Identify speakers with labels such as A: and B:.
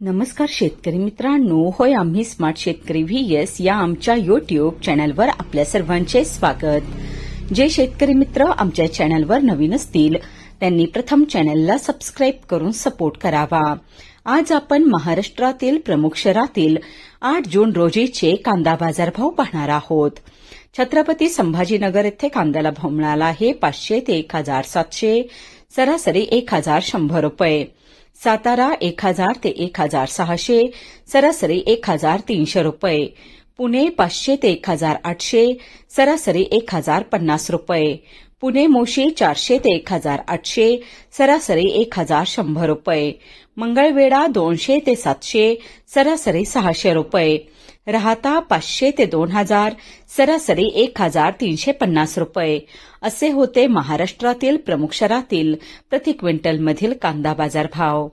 A: नमस्कार शेतकरी मित्रांनो. होय आम्ही स्मार्ट शेतकरी व्ही एस या आमच्या युट्यूब चॅनलवर आपल्या सर्वांचे स्वागत. जे शेतकरी मित्र आमच्या चॅनलवर नवीन असतील त्यांनी प्रथम चॅनलला सबस्क्राईब करून सपोर्ट करावा. आज आपण महाराष्ट्रातील प्रमुख शहरातील आठ जून रोजीचे कांदा बाजारभाव पाहणार आहोत. छत्रपती संभाजीनगर येथे कांद्याला भाव मिळाला आहे पाचशे ते एक हजार सातशे सरासरी एक हजार शंभर रुपये. सातारा एक हजार ते एक हजार सहाशे सरासरी एक हजार तीनशे रुपये. पुणे पाचशे ते एक हजार आठशे सरासरी एक हजार पन्नास रुपये. पुणे मोशी चारशे ते एक हजार आठशे सरासरी एक हजार शंभर रुपये. मंगळवेढा दोनशे ते सातशे सरासरी सहाशे रुपये. राहता पाचशे ते दोन हजार सरासरी एक हजार तीनशे पन्नास रुपये. असे होते महाराष्ट्रातील प्रमुख शहरातील प्रति क्विंटलमधील कांदा बाजार भाव